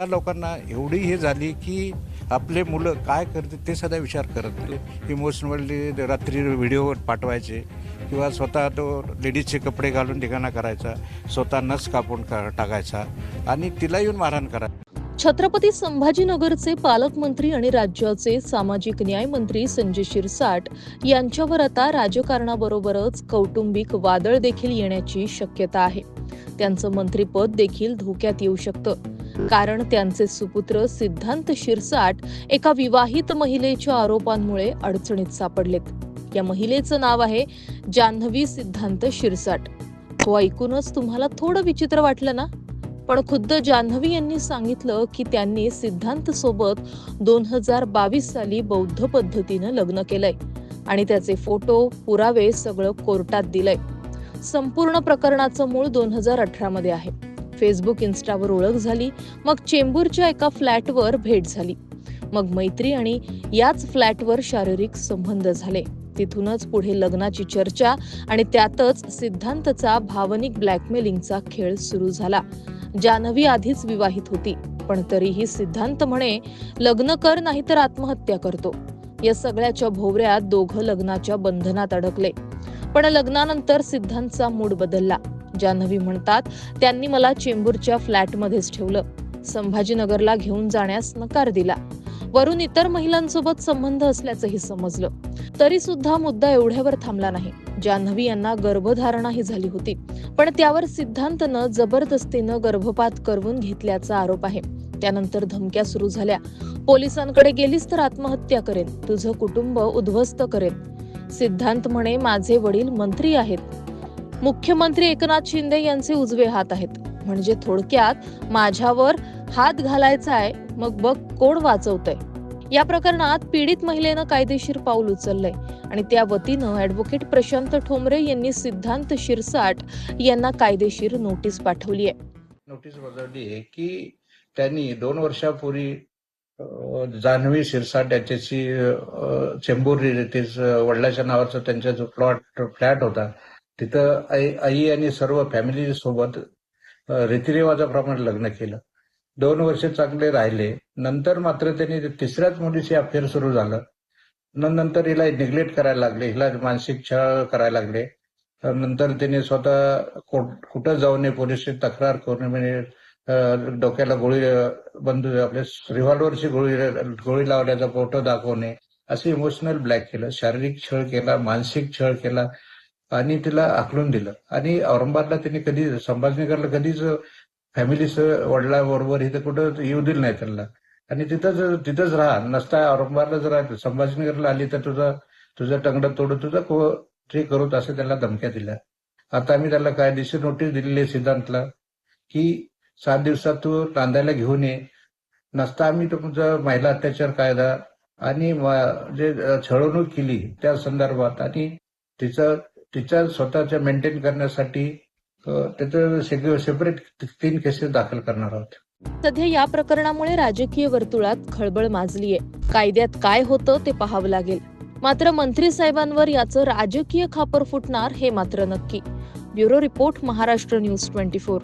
या लोकांना एवढी हे झाली की आपले मुलं काय करते ते सध्या विचार करत नाही. इमोशनली रात्री व्हिडिओवर पाठवायचे किंवा स्वतः तो लेडीजचे कपडे घालून ठिकाणा करायचा स्वतः नस कापून टाकायचा आणि तिला येऊन मारहाण करायचा. छत्रपती संभाजीनगरचे पालकमंत्री आणि राज्याचे सामाजिक न्याय मंत्री संजय शिरसाट यांच्यावर आता राजकारणाबरोबरच कौटुंबिक वादळ देखील येण्याची शक्यता आहे. त्यांचं मंत्रीपद देखील धोक्यात येऊ शकतं. कारण त्यांचे सुपुत्र सिद्धांत शिरसाट एका विवाहित महिलेच्या आरोपांमुळे अडचणीत सापडलेत. या महिलेचं नाव आहे जान्हवी सिद्धांत शिरसाट. हो ऐकूनच तुम्हाला थोडं विचित्र वाटलं ना? पण खुद्द जान्हवी यांनी सांगितलं की त्यांनी सिद्धांत सोबत दोन हजार बावीस साली बौद्ध पद्धतीनं लग्न केलंय आणि त्याचे फोटो पुरावे सगळं कोर्टात दिलंय. संपूर्ण प्रकरणाचं मूळ दोन हजार अठरा मध्ये आहे. फेसबुक इन्स्टावर ओळख झाली मग चेंबूरच्या एका फ्लॅटवर भेट झाली. मग मैत्री आणि याच फ्लॅटवर शारीरिक संबंध झाले. तिथूनच पुढे लग्नाची चर्चा आणि त्यातच सिद्धांतचा भावनिक ब्लॅकमेलिंगचा खेळ सुरू झाला. जान्हवी आधीच विवाहित होती पण तरीही सिद्धांत म्हणे लग्न कर नाहीतर आत्महत्या करतो. या सगळ्याच्या भोवऱ्यात दोघं लग्नाच्या बंधनात अडकले. पण लग्नानंतर सिद्धांतचा मूड बदलला. जान्हवी म्हणतात त्यांनी मला चेंबूरच्या फ्लॅटमध्येच ठेवलं. संभाजीनगरला घेऊन जाण्यास नकार दिला. वरून इतर महिलांसोबत संबंध असल्याचंही समजलं. तरी सुद्धा मुद्दा एवढ्यावर थांबला नाही. जान्हवी यांना गर्भधारणाही झाली होती. पण त्यावर सिद्धांतनं जबरदस्तीनं गर्भपात करवून घेतल्याचा आरोप आहे. त्यानंतर धमक्या सुरू झाल्या. पोलिसांकडे गेलीस तर आत्महत्या करेन. तुझं कुटुंब उद्ध्वस्त करेन. सिद्धांत म्हणे माझे वडील मंत्री आहेत. मुख्यमंत्री एकनाथ शिंदे यांचे उजवे हात आहेत. म्हणजे थोडक्यात माझ्यावर हात घालायचा आहे मग बघ कोण वाचवतंय. या प्रकरणात पीडित महिलेनं कायदेशीर पाऊल उचललंय आणि त्या वतीनं ऍडव्होकेट प्रशांत ठोंबरे यांनी सिद्धांत शिरसाट यांना कायदेशीर नोटीस पाठवली आहे नोटीस बजावली आहे की त्यांनी दोन वर्षापूर्वी जान्हवी शिरसाट याच्याशी चेंबूर येथेच वडिलाच्या नावाचा त्यांचा जो प्लॉट फ्लॅट होता तिथं आई आई आणि सर्व फॅमिली सोबत रीतिरिवाजाप्रमाणे लग्न केलं. दोन वर्ष चांगले राहिले. नंतर मात्र त्यांनी तिसऱ्याच मुलीशी अफेअर सुरू झालं. न- नंतर हिला निग्लेक्ट करायला लागले. हिला मानसिक छळ करायला लागले. नंतर तिने स्वतः कुठं जाऊ नये पोलीस तक्रार करून म्हणजे डोक्याला गोळी बंदू आपले आपल्या रिव्हॉल्व्हरची गोळी गोळी लावल्याचा फोटो दाखवणे असे इमोशनल ब्लॅक केलं. शारीरिक छळ केला मानसिक छळ केला. आणि तिला आखलून दिलं. आणि औरंगाबादला त्यांनी कधी संभाजीनगरला कधीच फॅमिलीच वडिलाबरोबर इथं कुठं येऊ दिलं नाही त्यांना. आणि तिथंच तिथंच राहा. नसता औरंगाबादला जर संभाजीनगरला आली तर तुझा तुझं टंगडं तोडू तुझं को- ते करू असं त्याला धमक्या दिल्या. आता आम्ही त्याला काय दिवशी नोटीस दिलेली आहे सिद्धांतला की सात दिवसात तू नांदायला घेऊन ये. नसता आम्ही तुमचा महिला अत्याचार कायदा आणि जे छळवणूक केली त्या संदर्भात आणि तिचं तिच्या स्वतःच्या मेंटेन करण्यासाठी सेपरेट तीन केसेस दाखल करणार आहोत. सध्या या प्रकरणामुळे राजकीय वर्तुळात खळबळ माजलीये. कायद्यात काय होतं ते पाहावं लागेल. मात्र मंत्री साहेबांवर याचं राजकीय खापर फुटणार हे मात्र नक्की. Bureau report Maharashtra news twenty four.